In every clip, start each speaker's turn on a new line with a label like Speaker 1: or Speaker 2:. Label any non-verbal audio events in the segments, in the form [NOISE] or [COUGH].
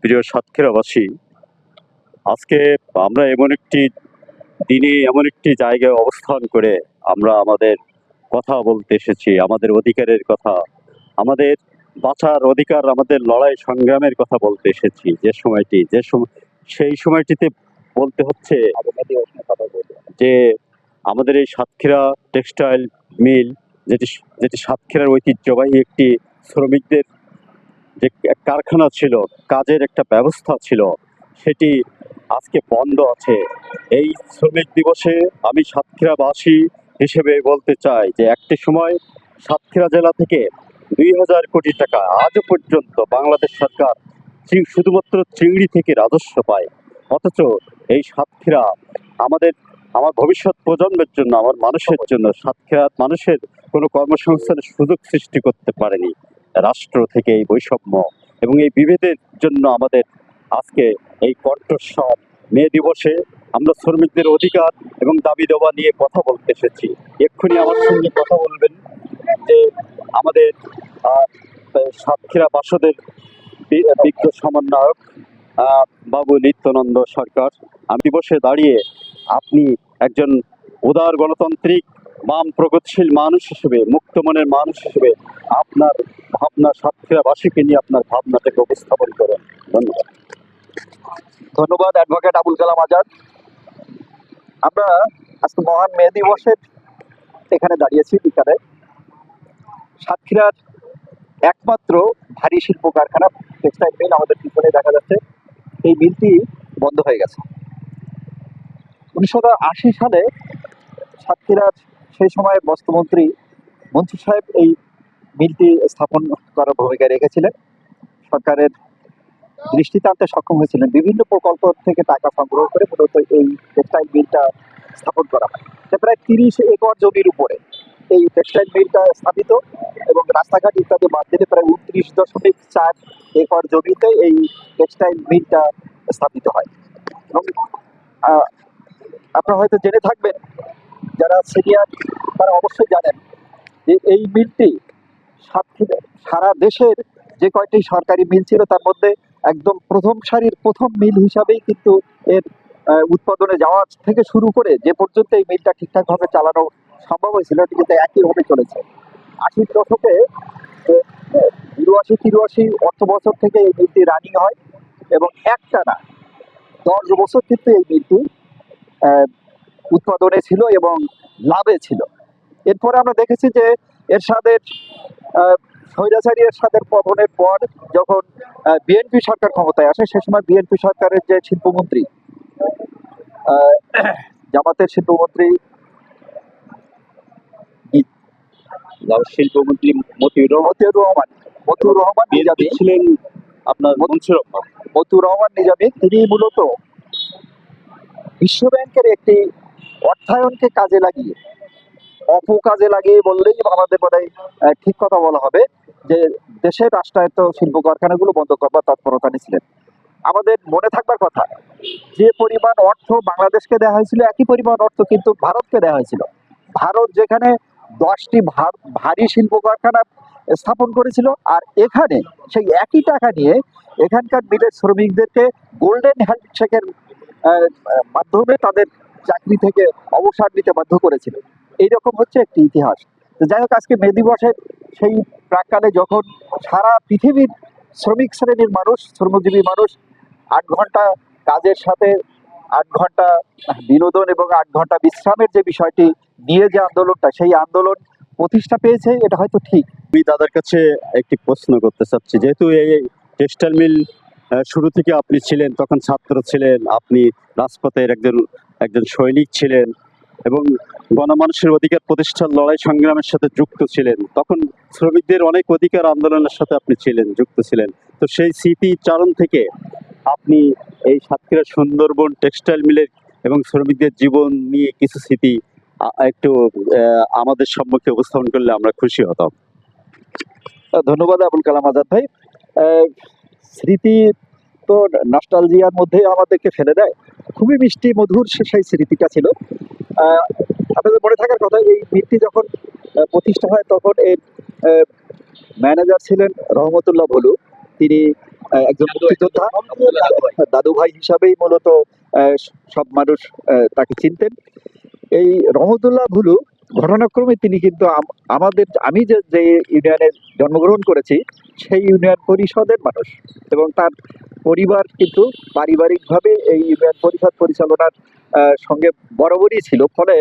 Speaker 1: প্রিয় সাতক্ষীরাবাসী, আজকে আমরা এমন একটি দিনে এমন একটি জায়গায় অবস্থান করে আমরা আমাদের কথা বলতে এসেছি, আমাদের অধিকারের কথা, আমাদের বাঁচার অধিকার, আমাদের লড়াই সংগ্রামের কথা বলতে এসেছি যে সময়টি, যে সময় সেই সময়টিতে বলতে হচ্ছে যে আমাদের এই সাতক্ষীরা টেক্সটাইল মিল, যেটি যেটি সাতক্ষীরার ঐতিহ্যবাহী একটি শ্রমিকদের যে কারখানা ছিল, কাজের একটা ব্যবস্থা ছিল, সেটি আজকে বন্ধ আছে। এই শ্রমিক দিবসে আমি সাতক্ষীরাবাসী হিসেবে বলতে চাই যে একটি সময় সাতক্ষীরা জেলা থেকে দুই হাজার কোটি টাকা আজও পর্যন্ত বাংলাদেশ সরকার শুধুমাত্র চিংড়ি থেকে রাজস্ব পায়। অথচ এই সাতক্ষীরা আমাদের, আমার ভবিষ্যৎ প্রজন্মের জন্য, আমার মানুষের জন্য সাতক্ষীরার মানুষের কোনো কর্মসংস্থানের সুযোগ সৃষ্টি করতে পারেনি। রাষ্ট্র থেকে এই বৈষম্য এবং এই বিভেদের জন্য আমাদের আজকে এই কণ্ঠস্বর মে দিবসে আমরা শ্রমিকদের অধিকার এবং দাবি দেওয়া নিয়ে কথা বলতে এসেছি। এক্ষুনি আমার সঙ্গে কথা বলবেন যে আমাদের সাতক্ষীরা বাসদের বিজ্ঞ সমন্বয়ক বাবু নিত্যানন্দ সরকার। আমি দিবসে দাঁড়িয়ে আপনি একজন উদার গণতান্ত্রিক বাম প্রগতিশীল মানুষ হিসেবে, মুক্ত মনের মানুষ হিসেবে আপনার ভাবনা সাতক্ষীরাবাসীকে নিয়ে আপনার ভাবনাটাকে উপস্থাপন করেন। ধন্যবাদ।
Speaker 2: ধন্যবাদ, অ্যাডভোকেট আবুল কালাম আজাদ। আমরা আজকে মহান মে দিবসের এখানে দাঁড়িয়েছি বিকালে। সাতক্ষীরার একমাত্র ভারী শিল্প কারখানা টেক্সটাইল মিল আমাদের পিছনে দেখা যাচ্ছে। এই মিলটি বন্ধ হয়ে গেছে। উনিশশো আশি সালে সাতক্ষীরার সেই সময় বস্ত্রমন্ত্রী মন্ত্রী সাহেব এই মিলটি স্থাপন করার ভূমিকা রেখেছিলেন। সরকারের দৃষ্টিতে আনতে সক্ষম হয়েছিলেন। বিভিন্ন প্রকল্প থেকে টাকা সংগ্রহ করে মূলত এই টেক্সটাইল মিলটা স্থাপন করা হয়। প্রায় তিরিশ একর জমির উপরে এই টেক্সটাইল মিলটা স্থাপিত এবং রাস্তাঘাট ইত্যাদি বাদ দিলে প্রায় উনত্রিশ দশমিক চার একর জমিতে এই টেক্সটাইল মিলটা স্থাপিত হয়। এবং আপনারা হয়তো জেনে থাকবেন যারা সিনিয়র তারা অবশ্যই জানেন যে এই মিলটি সারা দেশের যে কয়টি সরকারি মিল ছিল তার মধ্যে একদম প্রথম সারির প্রথম মিল হিসাবেই কিন্তু এর উৎপাদনে যাওয়া থেকে শুরু করে যে পর্যন্ত এই মিলটা ঠিকঠাকভাবে চালানো সম্ভব হয়েছিল, এটি কিন্তু একইভাবে চলেছে। আশির দশকে বিরাশি তিরাশি অর্থ বছর থেকে এই মিলটি রানিং হয় এবং একটানা দশ বছর কিন্তু এই মিলটি উৎপাদনে ছিল এবং লাভে ছিল। এরপরে আমরা দেখেছি যে এরশাদের স্বৈরাচারী এরশাদের পতনের পর যখন বিএনপি সরকার ক্ষমতায় আসে সে সময় বিএনপি সরকারের যে শিল্পমন্ত্রী জামাতের শিল্পমন্ত্রী
Speaker 1: শিল্পমন্ত্রী মতিউর
Speaker 2: মতিউর রহমান মতিউর রহমান নিজামী।
Speaker 1: ছিলেন আপনার
Speaker 2: মতিউর রহমান নিজামী তিনি মূলত বিশ্ব ব্যাংকের একটি অর্থায়নকে কাজে লাগিয়ে, অপকাজে লাগিয়ে বললেই আমাদের বোধ ঠিক কথা বলা হবে যে দেশের রাষ্ট্রায়ত্ত শিল্প কারখানাগুলো বন্ধ করবার তৎপরতা নিয়েছিলেন। আমাদের মনে থাকবার কথা, যে পরিমাণ অর্থ বাংলাদেশকে দেওয়া হয়েছিল, একই পরিমাণ অর্থ কিন্তু ভারতকে দেওয়া হয়েছিল। ভারত যেখানে দশটি ভার- শিল্প কারখানা স্থাপন করেছিল আর এখানে সেই একই টাকা নিয়ে এখানকার মিলের শ্রমিকদেরকে গোল্ডেন হ্যান্ডশেকের মাধ্যমে তাদের চাকরি থেকে অবসর নিতে বাধ্য করেছিল। এইরকম হচ্ছে একটি ইতিহাস। যাই হোক, আজকে মে দিবসের সেই প্রাককালে যখন সারা পৃথিবীর শ্রমিক শ্রেণির মানুষ, শ্রমজীবী মানুষ আট ঘণ্টা কাজের সাথে, আট ঘণ্টা বিনোদন এবং আট ঘণ্টা বিশ্রামের যে বিষয়টি নিয়ে যে আন্দোলনটা, সেই আন্দোলন প্রতিষ্ঠা পেয়েছে, এটা হয়তো ঠিক।
Speaker 1: আমি দাদার কাছে একটি প্রশ্ন করতে চাচ্ছি। যেহেতু এই টেক্সটাইল মিল শুরু থেকে আপনি ছিলেন, তখন ছাত্র ছিলেন, আপনি রাজপথের একজন একজন সৈনিক ছিলেন এবং গণমানুষের অধিকার প্রতিষ্ঠার লড়াই সংগ্রামের সাথে যুক্ত ছিলেন। তখন শ্রমিকদের অনেক অধিকার আন্দোলনের সাথে আপনি ছিলেন, যুক্ত ছিলেন। তো সেই স্মৃতিচারণ থেকে আপনি এই সাতক্ষীরা সুন্দরবন টেক্সটাইল মিলের এবং শ্রমিকদের জীবন নিয়ে কিছু স্মৃতি একটু আমাদের সম্মুখে উপস্থাপন করলে আমরা খুশি হতাম।
Speaker 2: ধন্যবাদ আবুল কালাম আজাদ ভাই। স্মৃতি তো নস্টালজিয়ার মধ্যে আমাদেরকে ফেলে দেয়। খুবই মিষ্টি, মধুর সেই স্মৃতিটা ছিল। আপনাদের মনে থাকার কথা, এই মিলটি যখন প্রতিষ্ঠা হয় তখন এর ম্যানেজার ছিলেন রহমতুল্লাহ ভলু। তিনি একজন মুক্তিযোদ্ধা। দাদু ভাই হিসাবেই মূলত সব মানুষ তাকে চিনতেন। এই রহমতুল্লাহ ভুলু, ঘটনাক্রমে তিনি কিন্তু আম- আমাদের, আমি যে যে ইউনিয়নে জন্মগ্রহণ করেছি, সেই ইউনিয়ন পরিষদের মানুষ এবং তার পরিবার কিন্তু পারিবারিকভাবে এই পরিষদ পরিচালনার সঙ্গে বরাবরই ছিল। ফলে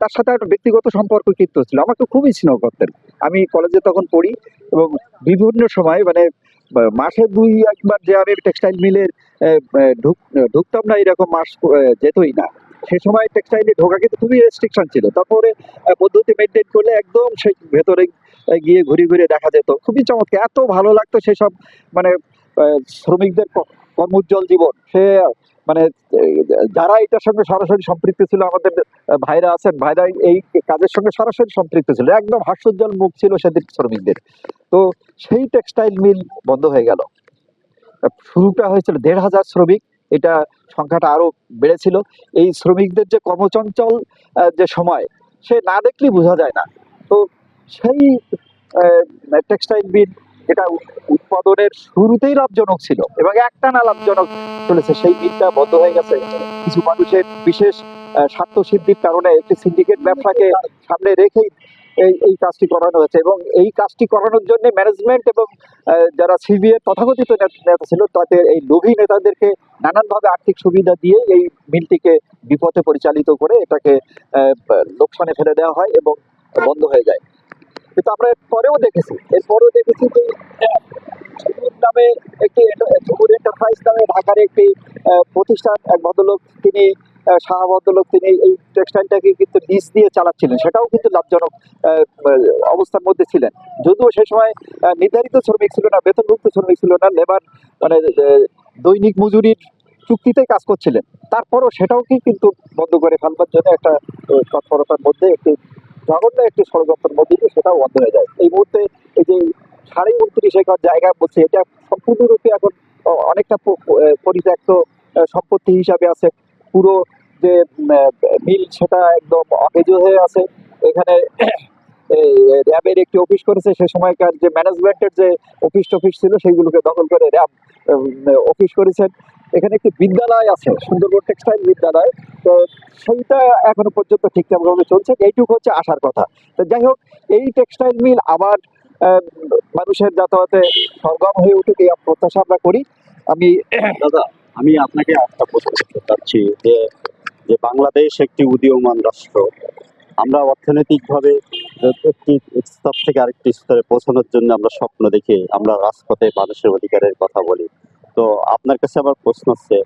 Speaker 2: তার সাথে একটা ব্যক্তিগত সম্পর্ক কিন্তু ছিল। আমাকে খুবই স্নেহ করতেন। আমি কলেজে তখন পড়ি এবং বিভিন্ন সময় মানে মাসে দুই একবার যে আমি টেক্সটাইল মিলের ঢুক, ঢুকতাম না এরকম মাস যেতই না। সে সময় টেক্সটাইলে ঢোকা কিন্তু খুবই রেস্ট্রিকশন ছিল। তারপরে পদ্ধতি মেনটেন করলে একদম সেই ভেতরে গিয়ে ঘুরে ঘুরে দেখা যেত। খুবই চমৎকার। এত ভালো লাগতো সেসব মানে শ্রমিকদের কর্মোজ্জ্বল জীবন। সে মানে যারা এটার সঙ্গে সরাসরি সম্পৃক্ত ছিল, আমাদের ভাইরা আছেন, ভাইরা এই কাজের সঙ্গে সরাসরি সম্পৃক্ত ছিল। একদম হাস্যোজ্জ্বল মুখ ছিল সেদিন শ্রমিকদের। তো সেই টেক্সটাইল মিল বন্ধ হয়ে গেল। শুরুটা হয়েছিল দেড় হাজার শ্রমিক, এটা সংখ্যাটা আরও বেড়েছিল। এই শ্রমিকদের যে কর্মচঞ্চল যে সময়, সে না দেখলেই বোঝা যায় না। তো সেই টেক্সটাইল মিল এটা উৎপাদনের শুরুতেই লাভজনক ছিল এবং একটানা লাভজনক চলেছে। সেই মিলটা বন্ধ হয়ে গেছে। কিছু মানুষের বিশেষ স্বার্থ সিদ্ধির কারণে একটি সিন্ডিকেট ব্যবসাকে সামনে রেখেই এই এই কাজটি করানো হয়েছে এবং এই কাজটি করানোর জন্য ম্যানেজমেন্ট এবং যারা সিবিএর তথাকথিত নেত- ছিল তাদের এই লোভী নেতাদেরকে নানানভাবে আর্থিক সুবিধা দিয়ে এই মিলটিকে বিপথে পরিচালিত করে এটাকে লোকসানে ফেলে দেওয়া হয় এবং বন্ধ হয়ে যায়। কিন্তু আমরা পরেও দেখেছি। এরপরেও দেখেছি যে নামে একটি, ঝুমুর এন্টারপ্রাইজ নামে ঢাকার একটি প্রতিষ্ঠান, এক ভদ্রলোক তিনি শাহ ভদ্রলোক তিনি এই টেক্সটাইলটাকে কিন্তু লিজ দিয়ে চালাচ্ছিলেন। সেটাও কিন্তু লাভজনক অবস্থার মধ্যে ছিলেন। যদিও সে সময় নির্ধারিত শ্রমিক ছিল না, বেতনভুক্ত শ্রমিক ছিল না লেবার মানে দৈনিক মজুরির চুক্তিতে কাজ করছিলেন। তারপরও সেটাওকে কিন্তু বন্ধ করে ফেলবার জন্য একটা তৎপরতার মধ্যে একটি জঘন্য একটি ষড়যন্ত্রের মধ্যে দিয়ে সেটাও বন্ধ হয়ে যায়। এই মুহূর্তে এই যে সাড়ে উনত্রিশ একর জায়গা বলছে, এটা সম্পূর্ণরূপে এখন অনেকটা পরিত্যক্ত সম্পত্তি হিসাবে আছে। পুরো যে মিল সেটা একদম অকেজ হয়ে আছে। এখানে [CLEARS THROAT] র্যাবের একটি অফিস করেছে। সে সময়কার যে ম্যানেজমেন্টের যে অফিস টফিস ছিল, সেইগুলোকে দখল করে র্যাব অফিস করেছেন। এখানে একটি বিদ্যালয় আছে, সুন্দরবন টেক্সটাইল বিদ্যালয়। তো সেইটা এখনও পর্যন্ত ঠিকঠাক ভাবে চলছে, এইটুকু হচ্ছে আসার কথা। তো যাই হোক, এই টেক্সটাইল মিল আবার মানুষের যাতায়াতে সরগম হয়ে উঠুক, এই প্রত্যাশা আমরা করি। আমি,
Speaker 1: দাদা, আমি আপনাকে একটা প্রশ্ন করতে চাচ্ছি যে যে বাংলাদেশ একটি উদীয়মান রাষ্ট্র, আমরা অর্থনৈতিকভাবে একটি স্তর থেকে আরেকটি স্তরে পৌঁছানোর জন্য আমরা স্বপ্ন দেখি, আমরা রাজপথে মানুষের অধিকারের কথা বলি। তো আপনার কাছে আবার প্রশ্ন আছে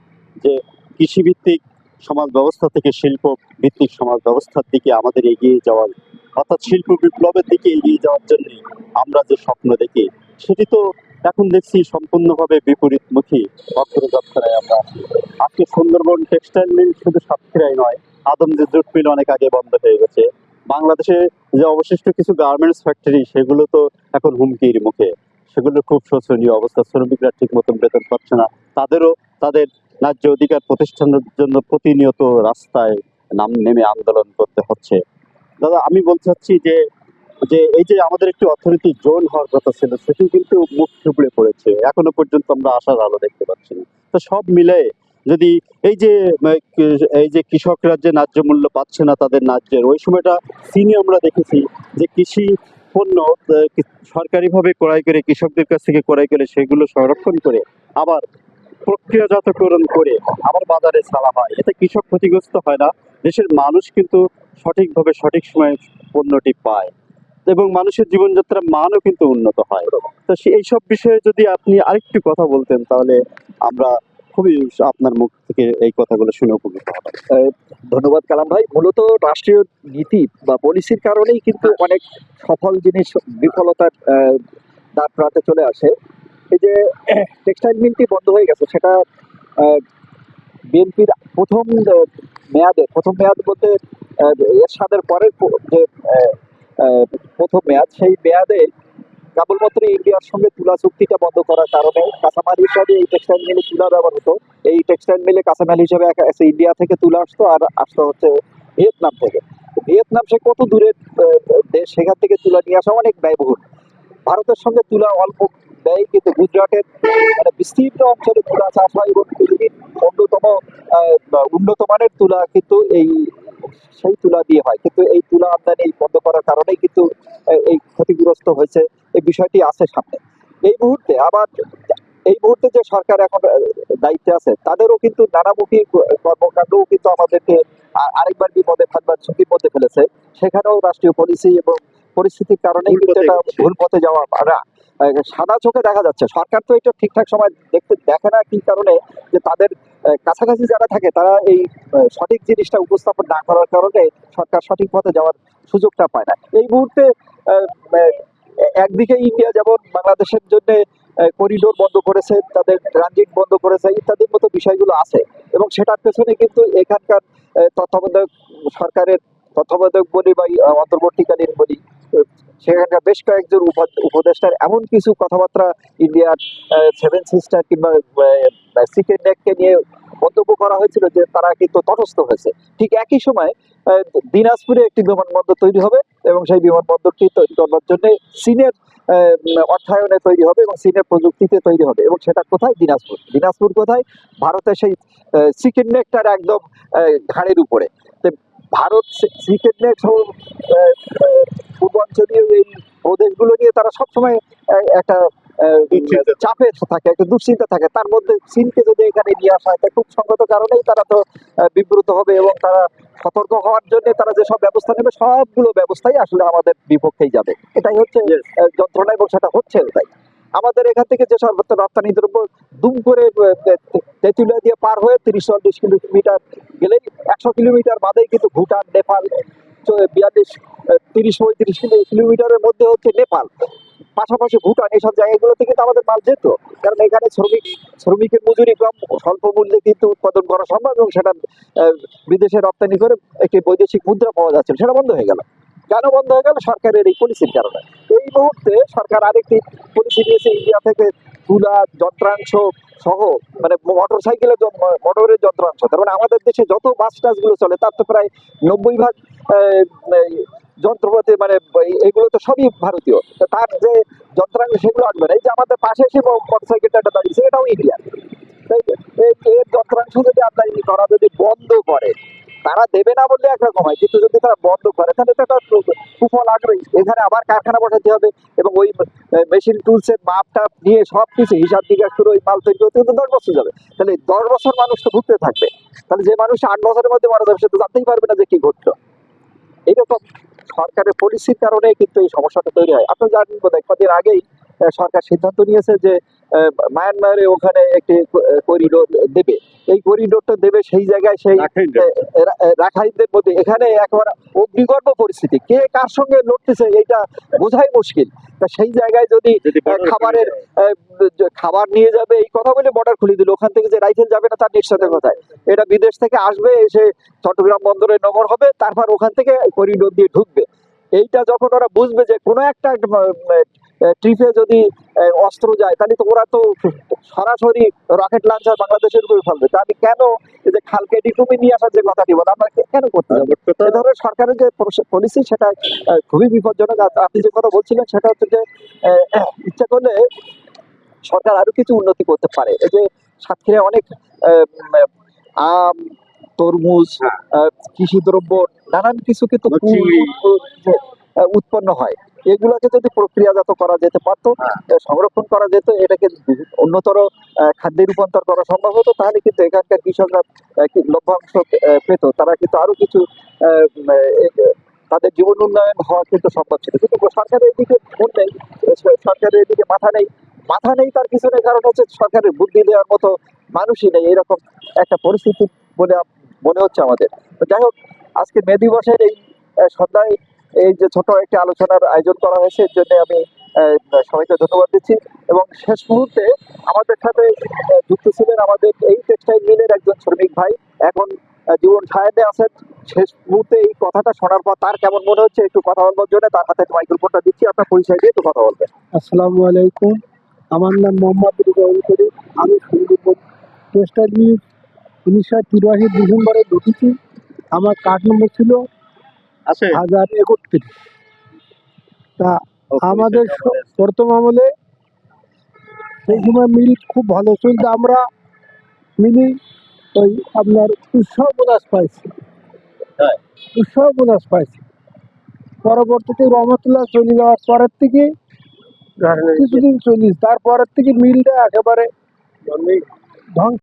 Speaker 1: যে কৃষিভিত্তিক সমাজ ব্যবস্থা থেকে শিল্প ভিত্তিক সমাজ ব্যবস্থার দিকে আমাদের এগিয়ে যাওয়ার অর্থাৎ শিল্প বিপ্লবের দিকে এগিয়ে যাওয়ার জন্য আমরা যে স্বপ্ন দেখি, সেটি তো এখন দেখছি সম্পূর্ণভাবে বিপরীতমুখী অগ্রযাত্রায় আমরা। আজকে সুন্দরবন টেক্সটাইল মিল শুধু সাতক্ষীরাই নয় আদমদের জুট মিল অনেক আগে বন্ধ হয়ে গেছে। বাংলাদেশে যে অবশিষ্ট কিছু গার্মেন্টস ফ্যাক্টরি, সেগুলো তো এখন হুমকির মুখে। সেগুলো খুব শোচনীয় অবস্থা। শ্রমিকরা ঠিক মতন বেতন পাচ্ছে না। তাদেরও তাদের ন্যায্য অধিকার প্রতিষ্ঠানের জন্য প্রতিনিয়ত রাস্তায় নাম নেমে আন্দোলন করতে হচ্ছে। দাদা, আমি বলতে চাচ্ছি যে যে এই যে আমাদের একটি অর্থনৈতিক জোন হওয়ার কথা ছিল সেটি কিন্তু মুখ থুবড়ে পড়েছে। এখনও পর্যন্ত আমরা আশার আলো দেখতে পাচ্ছি না। তো সব মিলে যদি এই যে এই যে কৃষকরা যে ন্যায্য মূল্য পাচ্ছে না তাদের ন্যায্যের, ওই সময়টা সিনে আমরা দেখেছি যে কৃষি পণ্য সরকারিভাবে ক্রয় করে, কৃষকদের কাছ থেকে ক্রয় করে, সেগুলো সংরক্ষণ করে, আবার প্রক্রিয়াজাতকরণ করে, আবার বাজারে ছাড়া হয়। এতে কৃষক ক্ষতিগ্রস্ত হয় না। দেশের মানুষ কিন্তু সঠিকভাবে সঠিক সময়ে পণ্যটি পায় এবং মানুষের জীবনযাত্রার মানও কিন্তু উন্নত হয়। তো এইসব বিষয়ে যদি আপনি আরেকটু কথা বলতেন, তাহলে আমরা খুবই আপনার মুখ থেকে এই কথাগুলো শুনে উপকৃত হতাম
Speaker 2: ধন্যবাদ কালাম ভাই। মূলত রাষ্ট্রীয় নীতি বা পলিসির কারণেই কিন্তু অনেক সফল জিনিস বিফলতার দ্বার প্রান্তে চলে আসে। এই যে টেক্সটাইল মিলটি বন্ধ হয়ে গেছে সেটা বিএনপির প্রথম মেয়াদে প্রথম মেয়াদ বলতে আহ, এরশাদের পরের যে প্রথম মেয়াদ সেই মেয়াদে কেবলমাত্র ইন্ডিয়ার সঙ্গে তুলা চুক্তিটা বন্ধ করার কারণে কাঁচামাল হিসাবে এই টেক্সটাইল মিলে তুলা ব্যবহার হতো এই টেক্সটাইল মিলে কাঁচামাল হিসেবে ইন্ডিয়া থেকে তুলা আসতো আর আসতো হচ্ছে ভিয়েতনাম থেকে। ভিয়েতনাম সে কত দূরের দেশ, সেখান থেকে তুলা নিয়ে আসা অনেক ব্যয়বহুল। ভারতের সঙ্গে তুলা অল্প দেয় কিন্তু গুজরাটের মানে বিস্তীর্ণ অঞ্চলে তুলা চাষ হয় এবং পৃথিবীর অন্যতম উন্নত মানের তুলা কিন্তু এই, সেই তুলা দিয়ে হয়। কিন্তু এই তুলা আমদানি বন্ধ করার কারণেই কিন্তু এই ক্ষতিগ্রস্ত হয়েছে বিষয়টি আছে সামনে। এই মুহূর্তে আবার এই মুহূর্তে যে সরকার এখন দায়িত্বে আছে তাদেরও কিন্তু নানামুখী কর্মকাণ্ডও কিন্তু আমাদেরকে আরেকবার বিপদে ফেলবার ঝুঁকির মধ্যে ফেলেছে। সেখানেও রাষ্ট্রীয় পলিসি এবং পরিস্থিতির কারণে কিন্তু এটা ভুল পথে যাওয়া না। সাদা চোখে দেখা যাচ্ছে। সরকার তো এটা ঠিকঠাক সময় দেখতে দেখে না কি কারণে যে তাদের কাছাকাছি যারা থাকে তারা এই সঠিক জিনিসটা উপস্থাপন না করার কারণে সরকার সঠিক পথে যাওয়ার সুযোগটা পায় না। এই মুহূর্তে একদিকে ইন্ডিয়া যেমন বাংলাদেশের জন্য করিডোর বন্ধ করেছে, তাদের ট্রানজিট বন্ধ করেছে, ইত্যাদির মতো বিষয়গুলো আছে। এবং সেটার পেছনে কিন্তু এখানকার তত্ত্বাবধায়ক সরকারের তত্ত্বাবধায়ক বলি বা অন্তর্বর্তীকালীন বলি সেখানকার বেশ কয়েকজন উপ- উপদেষ্টার এমন কিছু কথাবার্তা ইন্ডিয়ার সেভেন সিস্টার কিংবা নেককে নিয়ে মন্তব্য করা হয়েছিল যে তারা কিন্তু তটস্থ হয়েছে। ঠিক একই সময় দিনাজপুরে একটি বিমানবন্দর তৈরি হবে এবং সেই বিমানবন্দরটি তৈরি করবার জন্য চীনের অর্থায়নে তৈরি হবে এবং চীনের প্রযুক্তিতে তৈরি হবে। এবং সেটা কোথায়? দিনাজপুর। দিনাজপুর কোথায়? ভারতের সেই চিকেন নেকটার একদম ঘাড়ের উপরে। ভারত আহ, আহ, পূর্বাঞ্চলীয় এই প্রদেশগুলো নিয়ে তারা সবসময় একটা চাপে থাকে। একটা দুশ্চিন্তা থাকে। তার মধ্যে চীনকে যদি এখানে নিয়ে আসা হয় খুব সঙ্গত কারণেই তারা তো বিব্রত হবে এবং তারা সতর্ক হওয়ার জন্য তারা যেসব ব্যবস্থা নেবে সবগুলো ব্যবস্থাই আসলে আমাদের বিপক্ষেই যাবে। এটাই হচ্ছে. যন্ত্রণা এবং সেটা হচ্ছে তাই আমাদের এখান থেকে যে সর্বত্র রপ্তানি দ্রব্য দুম করে তেঁতুলিয়া দিয়ে পার হয়ে তিরিশ চল্লিশ কিলোমিটার গেলেই একশো কিলোমিটার বাদেই কিন্তু ভুটান নেপাল বিয়াল্লিশ তিরিশ পঁয়ত্রিশ কিলো- কিলোমিটারের মধ্যে হচ্ছে নেপাল। পাশাপাশি ভুটান এইসব জায়গাগুলোতে কিন্তু আমাদের মাল যেত। কারণ এখানে শ্রমিক, শ্রমিকের মজুরি কম, স্বল্প মূল্যে কিন্তু উৎপাদন করা সম্ভব এবং সেটা বিদেশে রপ্তানি করে একটি বৈদেশিক মুদ্রা পাওয়া যাচ্ছে সেটা বন্ধ হয়ে গেল। কেন বন্ধ হয়ে গেল? সরকারের এই পলিসির কারণে। এই মুহূর্তে সরকার আরেকটি পলিসি নিয়েছে ইন্ডিয়া থেকে তুলা, যন্ত্রাংশ সহ মানে মোটর সাইকেলের মোটরের যন্ত্রাংশ। তার মানে আমাদের দেশে যত বাস টাসগুলো চলে, তার তো প্রায় নব্বই ভাগ যন্ত্রপাতি মানে এগুলো তো সবই ভারতীয়। তার যে যন্ত্রাংশ সেগুলো আসবে না। এই যে আমাদের পাশে এসে মোটর সাইকেলটা একটা দাঁড়িয়েছে, এটাও ইন্ডিয়া এর যন্ত্রাংশ যদি আমদানি করা যদি বন্ধ করে, তারা দেবে না বললে একরকম হয়। কিন্তু যদি তারা বন্ধ করে, তাহলে তো একটা সু- সুফল আসবেই এখানে আবার কারখানা বসাতে হবে এবং ওই মেশিন টুলসের মাপটা নিয়ে সব কিছু হিসাব নিকাশ করে ওই মাল তৈরি করতে দশ বছর যাবে। তাহলে দশ বছর মানুষ তো ভুগতে থাকবে। তাহলে যে মানুষ আট বছরের মধ্যে মারা যাবে, সে তো জানতেই পারবে না যে কি ঘটলো। এইরকম সরকারের পলিসির কারণে কিন্তু এই সমস্যাটা তৈরি হয়। আপনি জানেন বোধ কদিন আগেই সরকার সিদ্ধান্ত নিয়েছে যে মায়ানমারে ওখানে একটি করিডোর দেবে। এই করিডোরটা দেবে সেই জায়গায় সেই রাখাইনদের মধ্যে। এখানে একেবারে অগ্নিগর্ভ পরিস্থিতি। কে কার সঙ্গে লড়তেছে এটা বোঝাই মুশকিল। তা সেই জায়গায় যদি
Speaker 1: যদি
Speaker 2: খাবারের খাবার নিয়ে যাবে এই কথা বলে বর্ডার খুলে দিল। ওখান থেকে যে রাইফেল যাবে না তার নিশ্চয়তা কোথায় এটা বিদেশ থেকে আসবে এসে চট্টগ্রাম বন্দরে নগর হবে তারপর ওখান থেকে করিডোর দিয়ে ঢুকবে। এইটা যখন ওরা বুঝবে যে কোনো একটা ট্রিপে যদি অস্ত্র যায় তাহলে তো ওরা তো সরাসরি রকেট লঞ্চার বাংলাদেশের উপরে ফেলবে। তা আমি কেন এই যে খালকে ডিটুমি নিয়ে আসার যে কথাটি বলে আমরা কেন করতে যাব? এ ধরনের সরকারের যে পলিসি সেটা খুবই বিপজ্জনক। আপনি যে কথা বলছিলেন সেটা হচ্ছে যে ইচ্ছা করলে সরকার আরও কিছু উন্নতি করতে পারে। এই যে সাতক্ষীরা অনেক আম তরমুজ
Speaker 1: হ্যাঁ।
Speaker 2: কৃষি দ্রব্য নানান কিছু কিন্তু উৎপন্ন হয়। এগুলোকে যদি প্রক্রিয়াজাত করা যেতে পারতো
Speaker 1: হ্যাঁ।
Speaker 2: সংরক্ষণ করা যেত এটাকে আহ, খাদ্যে রূপান্তর করা সম্ভব হতো তাহলে কিন্তু এখানকার কৃষকরা লভ্যাংশ পেত। তারা কিন্তু আরও কিছু তাদের জীবন উন্নয়ন হওয়া কিন্তু সম্ভব ছিল। কিন্তু সরকারের এদিকে মন নেই সরকারের এদিকে মাথা নেই। মাথা নেই তার পিছনে কারণ হচ্ছে সরকারের বুদ্ধি দেওয়ার মতো মানুষই নেই। এরকম একটা পরিস্থিতি বলে মনে হচ্ছে আমাদের। যাই হোক আজকে মে দিবসের এই সন্ধ্যায় এই যে ছোট একটি আলোচনার আয়োজন করা হয়েছে, এর জন্য আমি সবাইকে ধন্যবাদ দিচ্ছি। এবং শেষ মুহূর্তে আমাদের সাথে যুক্ত ছিলেন আমাদের এই টেক্সটাইল মিলের একজন শ্রমিক ভাই। এখন জীবন সায়াদে আছেন। শেষ মুহূর্তে এই কথাটা শোনার পর তার কেমন মনে হচ্ছে একটু কথা বলবার জন্য তার হাতে মাইক্রোফোনটা দিচ্ছি। আপনার পরিচয় দিয়ে একটু কথা বলবেন।
Speaker 3: আসসালামু আলাইকুম। আমার নাম মোহাম্মদ রিজাউল করিম আমি সুন্দরবন টেস্টার নিউজ উনিশশো তিরাশি ডিসেম্বরে ঢুকেছি। আমার কার্ড নম্বর ছিল
Speaker 1: আছে।
Speaker 3: হাজার একত্রিশ। তা আমাদের প্রথম আমলে সেই সময় মিল খুব ভালো চলতো আমরা মিলি ওই আপনার উৎসব বোনাস পাইছি। উৎসব বোনাস পাইছি। পরবর্তীতে রহমতুল্লাহ চলে যাওয়ার পরের থেকে কিছুদিন চলিস তারপরের থেকে মিলটা একেবারে ধ্বংস